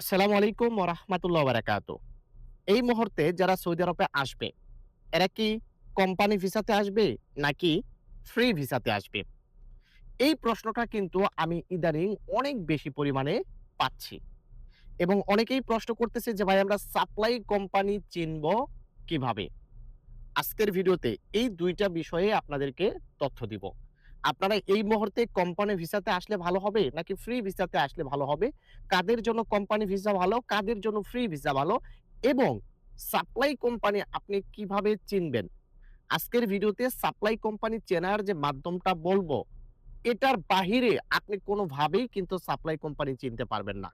আসসালামু আলাইকুম ওরহমাতুল্লাহ বারাকাত এই মুহূর্তে যারা সৌদি আরবে আসবে, এরা কি কোম্পানি ভিসাতে আসবে নাকি ফ্রি ভিসাতে আসবে? এই প্রশ্নটা কিন্তু আমি ইদানিং অনেক বেশি পরিমাণে পাচ্ছি। এবং অনেকেই প্রশ্ন করতেছে যে, ভাই, আমরা সাপ্লাই কোম্পানি চিনব কীভাবে? আজকের ভিডিওতে এই দুইটা বিষয়ে আপনাদেরকে তথ্য দিব। আপনারা এই মুহূর্তে কোম্পানি ভিসাতে আসলে ভালো হবে, নাকি ফ্রি ভিসাতে আসলে ভালো হবে? কাদের জন্য কোম্পানি ভিসা ভালো, কাদের জন্য ফ্রি ভিসা ভালো? এবং সাপ্লাই কোম্পানি আপনি কীভাবে চিনবেন? আজকের ভিডিওতে সাপ্লাই কোম্পানি চেনার যে মাধ্যমটা বলব, এটার বাহিরে আপনি কোনোভাবেই কিন্তু সাপ্লাই কোম্পানি চিনতে পারবেন না।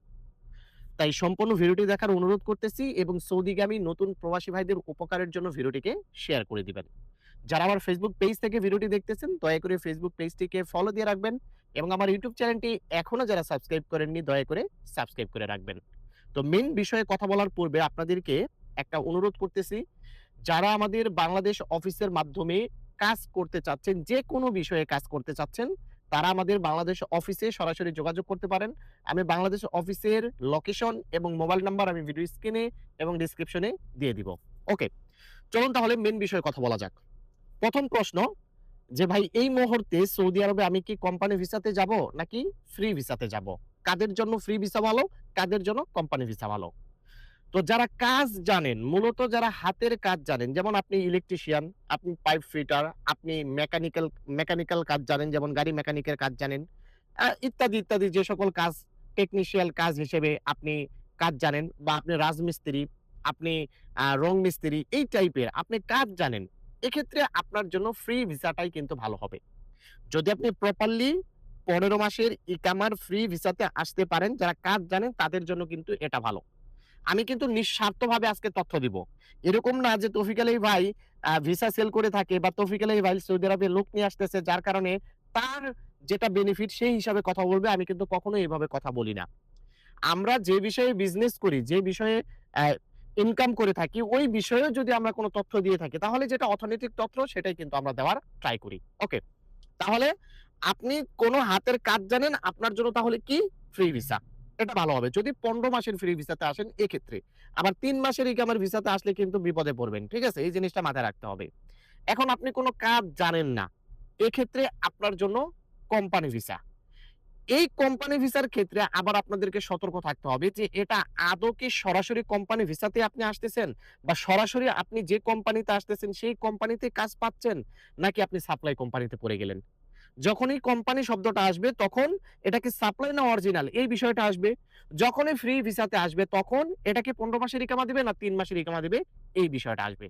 তাই সম্পূর্ণ ভিডিওটি দেখার অনুরোধ করতেছি এবং সৌদিগামী নতুন প্রবাসী ভাইদের উপকারের জন্য ভিডিওটিকে শেয়ার করে দিবেন। যারা আমার ফেসবুক পেজ থেকে ভিডিওটি দেখতেছেন, দয়া করে ফেসবুক পেজটিকে ফলো দিয়ে রাখবেন এবং আমার ইউটিউব চ্যানেলটি এখনও যারা সাবস্ক্রাইব করেননি, দয়া করে সাবস্ক্রাইব করে রাখবেন। তো মেন বিষয়ে কথা বলার পূর্বে আপনাদেরকে একটা অনুরোধ করতেছি, যারা আমাদের বাংলাদেশ অফিসের মাধ্যমে কাজ করতে চাচ্ছেন, যে কোনো বিষয়ে কাজ করতে চাচ্ছেন, তারা আমাদের বাংলাদেশ অফিসে সরাসরি যোগাযোগ করতে পারেন। আমি বাংলাদেশ অফিসের লোকেশন এবং মোবাইল নাম্বার আমি ভিডিও স্ক্রিনে এবং ডিসক্রিপশনে দিয়ে দিব। ওকে চলুন তাহলে মেন বিষয়ে কথা বলা যাক। প্রথম প্রশ্ন যে ভাই, এই মুহূর্তে সৌদি আরবে আমি কি কোম্পানি ভিসাতে যাব নাকি ফ্রি ভিসাতে যাব? কাদের জন্য ফ্রি ভিসা ভালো, কাদের জন্য কোম্পানি ভিসা ভালো? তো যারা কাজ জানেন, মূলত যারা হাতের কাজ জানেন, যেমন আপনি ইলেকট্রিশিয়ান আপনি পাইপ ফিটার আপনি মেকানিক্যাল মেকানিক্যাল কাজ জানেন, যেমন গাড়ি মেকানিকের কাজ জানেন ইত্যাদি ইত্যাদি যে সকল কাজ টেকনিশিয়াল কাজ হিসেবে আপনি কাজ জানেন বা আপনি রাজমিস্ত্রি, আপনি রং মিস্ত্রি এই টাইপের আপনি কাজ জানেন। এক্ষেত্রে আপনার জন্য ফ্রি ভিসাটাই কিন্তু ভালো হবে। যদি আপনি প্রপারলি পনেরো মাসের ইকামার ফ্রি ভিসাতে আসতে পারেন, যারা কাজ জানেন তাদের জন্য কিন্তু এটা ভালো। আমি কিন্তু নিঃস্বার্থভাবে আজকে তথ্য দিব। এরকম না যে তৌফিক আলী ভাই ভিসা সেল করে থাকে বা তৌফিক আলী ভাই সৌদি আরবে লোক নিয়ে আসতেছে, যার কারণে তার যেটা বেনিফিট সেই হিসাবে কথা বলবে, আমি কিন্তু কখনো এইভাবে কথা বলি না। আমরা যে বিষয়ে বিজনেস করি, যে বিষয়ে ইনকাম করে থাকি, ওই বিষয়েও যদি আমরা কোনো তথ্য দিয়ে থাকি, তাহলে যেটা অর্থনৈতিক তথ্য সেটাই কিন্তু আমরা দেওয়ার ট্রাই করি। ওকে তাহলে আপনি কোনো হাতের কাজ জানেন, আপনার জন্য তাহলে কি? ফ্রি ভিসা এটা ভালো হবে। যদি পনেরো মাসের ফ্রি ভিসাতে আসেন, এক্ষেত্রে। আবার তিন মাসের ইকামের ভিসাতে আসলে কিন্তু বিপদে পড়বেন, ঠিক আছে? এই জিনিসটা মাথায় রাখতে হবে। এখন আপনি কোনো কাজ জানেন না, এক্ষেত্রে আপনার জন্য কোম্পানি ভিসা এই কোম্পানি ভিসার ক্ষেত্রে আবার আপনাদেরকে সতর্ক থাকতে হবে যে এটা আদৌ কি সরাসরি কোম্পানি ভিসাতে আপনি আসতেছেন বা সরাসরি আপনি যে কোম্পানিতে আসতেছেন সেই কোম্পানিতে কাজ পাচ্ছেন নাকি আপনি সাপ্লাই কোম্পানিতে পড়ে গেলেন। যখনই কোম্পানি শব্দটা আসবে তখন এটা কি সাপ্লাই না অরিজিনাল এই বিষয়টা আসবে। যখনই ফ্রি ভিসাতে আসবে তখন এটা কি পনেরো মাসের ইকামা দিবে না তিন মাসের ইকামা দিবে এই বিষয়টা আসবে।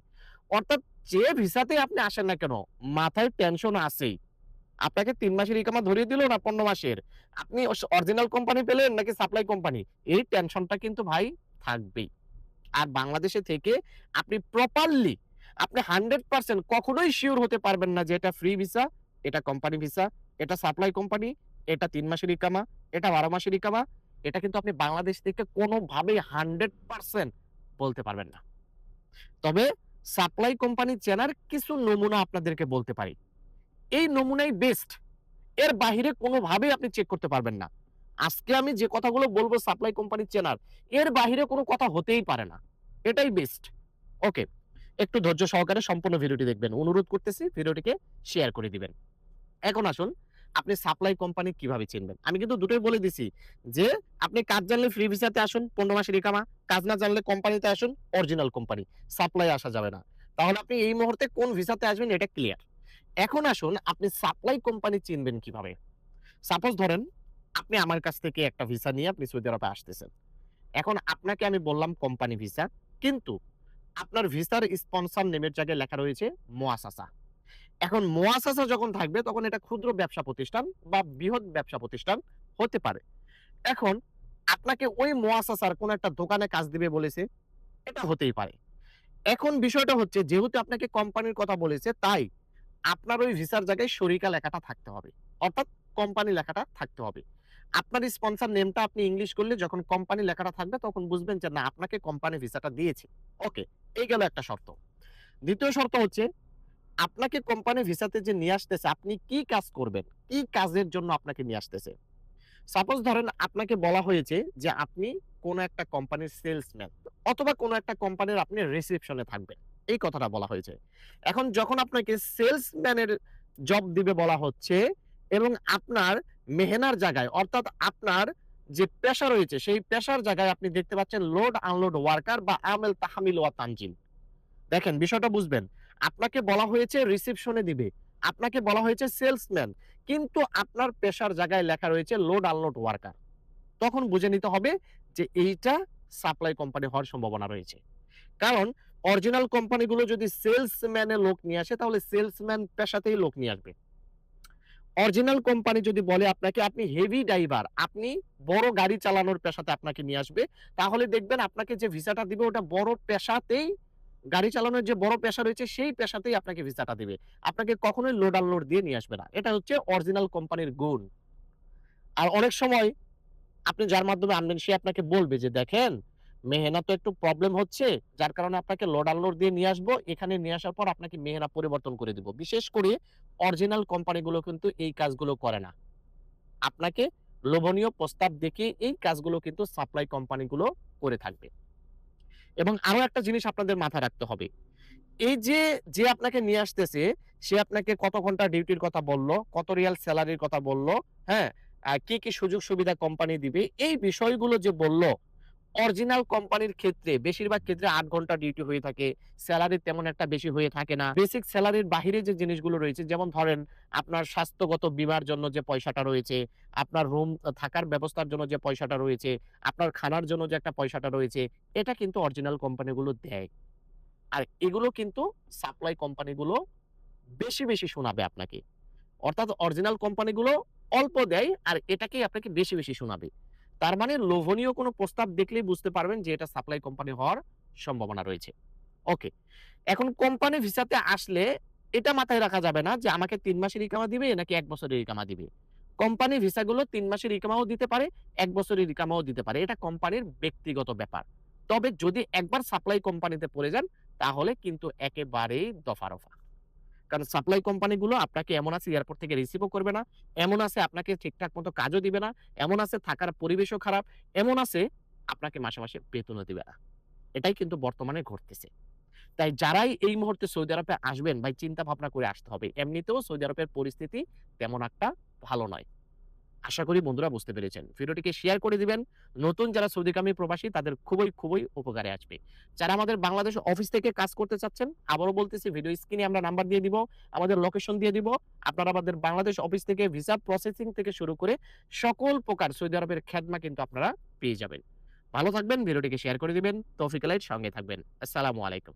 অর্থাৎ যে ভিসাতে আপনি আসেন না কেন মাথায় টেনশন আছেই। আপনাকে তিন মাসের ইকামা ধরিয়ে দিল না পনেরো মাসের? আপনি অরিজিনাল কোম্পানি পেলেন নাকি সাপ্লাই কোম্পানি এই টেনশনটা কিন্তু ভাই থাকবেই। আর বাংলাদেশে থেকে আপনি প্রপারলি আপনি হান্ড্রেড পার্সেন্ট কখনোই শিওর হতে পারবেন না যে এটা ফ্রি ভিসা এটা কোম্পানি ভিসা এটা সাপ্লাই কোম্পানি এটা তিন মাসের ইকামা এটা বারো মাসের ইকামা এটা কিন্তু আপনি বাংলাদেশ থেকে কোনোভাবেই হান্ড্রেড পার্সেন্ট বলতে পারবেন না। তবে সাপ্লাই কোম্পানি চেনার কিছু নমুনা আপনাদেরকে বলতে পারি। এই নমুনাই বেস্ট এর বাহিরে কোনোভাবেই আপনি চেক করতে পারবেন না। আজকে আমি যে কথাগুলো বলব সাপ্লাই কোম্পানি চেনার, এর বাহিরে কোনো কথা হতেই পারে না। এটাই বেস্ট ওকে একটু ধৈর্য সহকারে সম্পূর্ণ ভিডিওটি দেখবেন। অনুরোধ করতেছি ভিডিওটিকে শেয়ার করে দিবেন। এখন আসুন, আপনি সাপ্লাই কোম্পানি কীভাবে চিনবেন? আমি কিন্তু দুটোই বলে দিছি যে, আপনি কাজ জানলে ফ্রি ভিসাতে আসুন, পনেরো মাসের ইকামা। কাজ না জানলে কোম্পানিতে আসুন অরিজিনাল কোম্পানি সাপ্লাই আসা যাবে না। তাহলে আপনি এই মুহূর্তে কোন ভিসাতে আসবেন, এটা ক্লিয়ার এখন আসুন আপনি সাপ্লাই কোম্পানি চিনবেন কীভাবে? সাপোজ ধরেন, আপনি আমার কাছ থেকে একটা ভিসা নিয়ে আপনি সৌদি আরবে আসতেছেন। এখন আপনাকে আমি বললাম কোম্পানি ভিসা কিন্তু আপনার ভিসার স্পন্সর নেমের জায়গায় লেখা রয়েছে মোয়াসাসা এখন মোয়াসাসা যখন থাকবে, তখন এটা ক্ষুদ্র ব্যবসা প্রতিষ্ঠান বা বৃহৎ ব্যবসা প্রতিষ্ঠান হতে পারে। এখন আপনাকে ওই মোয়াসাসার কোন একটা দোকানে কাজ দিবে বলেছে, এটা হতেই পারে। এখন বিষয়টা হচ্ছে, যেহেতু আপনাকে কোম্পানির কথা বলেছে, তাই আপনার ওই ভিসার জায়গায় শরিকা লেখাটা থাকতে হবে। অর্থাৎ কোম্পানি লেখাটা থাকতে হবে। আপনার স্পন্সর নেমটা আপনি ইংলিশ করলে যখন কোম্পানি লেখাটা থাকবে তখন বুঝবেন যে, না, আপনাকে কোম্পানি ভিসাটা দিয়েছে। ওকে এই গেল একটা শর্ত। দ্বিতীয় শর্ত হচ্ছে, আপনাকে কোম্পানি ভিসাতে যে নিয়ে আসতেছে, আপনি কি কাজ করবেন? কি কাজের জন্য আপনাকে নিয়ে আসতেছে? সাপোজ ধরেন আপনাকে বলা হয়েছে যে, আপনি কোনো একটা কোম্পানির সেলসম্যান অথবা কোনো একটা কোম্পানির আপনি রিসেপশনে থাকবেন। এই কথাটা বলা হয়েছে। এখন যখন আপনাকে সেলসম্যানের জব দিবে বলা হচ্ছে এবং আপনার মেহনার জায়গায়, অর্থাৎ আপনার যে পেশা রয়েছে, সেই পেশার জায়গায় আপনি দেখতে পাচ্ছেন লোড আনলোড ওয়ার্কার বা আমেল তাহমিল ওয়া তানজিল। দেখেন, বিষয়টা বুঝবেন। আপনাকে বলা হয়েছে রিসেপশনে দিবে। আপনাকে বলা হয়েছে সেলসম্যান। কিন্তু আপনার পেশার জায়গায় লেখা রয়েছে লোড আনলোড ওয়ার্কার। তখন বুঝে নিতে হবে যে এইটা সাপ্লাই কোম্পানি হওয়ার সম্ভাবনা রয়েছে। কারণ অরিজিনাল কোম্পানিগুলো যদি সেলসম্যানে লোক নিয়ে আসে তাহলে সেলসম্যান পেশাতেই লোক নিয়ে আসবে। অরিজিনাল কোম্পানি যদি বলে আপনাকে আপনি হেভি ড্রাইভার, আপনি বড় গাড়ি চালানোর পেশাতে আপনাকে নিয়ে আসবে। তাহলে দেখবেন আপনাকে যে ভিসাটা দিবে ওটা বড় পেশাতেই গাড়ি চালানোর যে বড় পেশা রয়েছে সেই পেশাতেই আপনাকে ভিসাটা দিবে। আপনাকে কখনোই লোড আনলোড দিয়ে নিয়ে আসবে না। এটা হচ্ছে অরিজিনাল কোম্পানির গুণ। আর অনেক সময় আপনি যার মাধ্যমে আনবেন সে আপনাকে বলবে যে, "দেখেন, মেহনা তো একটু প্রবলেম হচ্ছে। যার কারণে আপনাকে লোড আনলোড দিয়ে নিয়ে আসব। এখানে নিয়ে আসার পর আপনাকে মেহনা পরিবর্তন করে দিব।" বিশেষ করে অরিজিনাল কোম্পানিগুলো কিন্তু এই কাজগুলো করে না। আপনাকে লোভনীয় প্রস্তাব দেখে এই কাজগুলো কিন্তু সাপ্লাই কোম্পানিগুলো করে থাকবে। এবং আরও একটা জিনিস আপনাদের মাথায় রাখতে হবে। এই যে, যে আপনাকে নিয়ে আসতেছে সে আপনাকে কত ঘণ্টা ডিউটির কথা বলল, কত রিয়াল স্যালারির কথা বলল, হ্যাঁ? কি, কি সুযোগ সুবিধা কোম্পানি দিবে এই বিষয়গুলো যে বলল, অরিজিনাল কোম্পানির ক্ষেত্রে বেশিরভাগ ক্ষেত্রে ৮ ঘণ্টা ডিউটি হয়ে থাকে। সেলারি তেমন একটা বেশি হয়ে থাকে না। বেসিক সেলারির বাহিরে যে জিনিসগুলো রয়েছে যেমন ধরেন আপনার স্বাস্থ্যগত বীমার জন্য যে পয়সাটা রয়েছে, আপনার রুম থাকার ব্যবস্থার জন্য যে পয়সাটা রয়েছে, আপনার খানার জন্য যে একটা পয়সাটা রয়েছে, এটা কিন্তু অরিজিনাল কোম্পানিগুলো দেয়। আর এগুলো কিন্তু সাপ্লাই কোম্পানিগুলো বেশি, বেশি শোনাবে আপনাকে। অর্থাৎ অরিজিনাল কোম্পানিগুলো অল্প দেয় আর এটাকেই আপনাকে বেশি, বেশি শোনাবে। তার মানে লোভনীয় কোনো প্রস্তাব দেখলেই বুঝতে পারবেন যে এটা সাপ্লাই কোম্পানি হওয়ার সম্ভাবনা রয়েছে। ওকে। এখন কোম্পানি ভিসাতে আসলে এটা মাথায় রাখা যাবে না যে আমাকে তিন মাসের ইকামা দিবে নাকি এক বছরের ইকামা দিবে। কোম্পানি ভিসাগুলো তিন মাসের ইকামাও দিতে পারে, এক বছরের ইকামাও দিতে পারে। এটা কোম্পানির ব্যক্তিগত ব্যাপার। তবে যদি একবার সাপ্লাই কোম্পানিতে পড়ে যান তাহলে কিন্তু একেবারেই দফা-রফা। কারণ সাপ্লাই কোম্পানিগুলো আপনাকে এমন আছে এয়ারপোর্ট থেকে রিসিভও করবে না, এমন আছে আপনাকে ঠিকঠাক মতো কাজও দিবে না, এমন আছে থাকার পরিবেশও খারাপ, এমন আছে আপনাকে মাসে, মাসে বেতনও দিবে না। এটাই কিন্তু বর্তমানে ঘটতেছে। তাই যারাই এই মুহূর্তে সৌদি আরবে আসবেন ভাই চিন্তা ভাবনা করে আসতে হবে। এমনিতেও সৌদি আরবের পরিস্থিতি তেমন একটা ভালো নয়। আশা করি বন্ধুরা বুঝতে পেরেছেন। ভিডিওটিকে শেয়ার করে দিবেন। নতুন যারা সৌদিগামী প্রবাসী তাদের খুবই, খুবই উপকারে আসবে। যারা আমাদের বাংলাদেশ অফিস থেকে কাজ করতে চাচ্ছেন, আবারও বলতেছি ভিডিও স্ক্রিনে আমরা নাম্বার দিয়ে দিব, আমাদের লোকেশন দিয়ে দিব। আপনারা আমাদের বাংলাদেশ অফিস থেকে ভিসা প্রসেসিং থেকে শুরু করে সকল প্রকার সৌদি আরবের খেদমা কিন্তু আপনারা পেয়ে যাবেন। ভালো থাকবেন, ভিডিওটিকে শেয়ার করে দিবেন। তৌফিক সঙ্গে থাকবেন। আসসালামু আলাইকুম।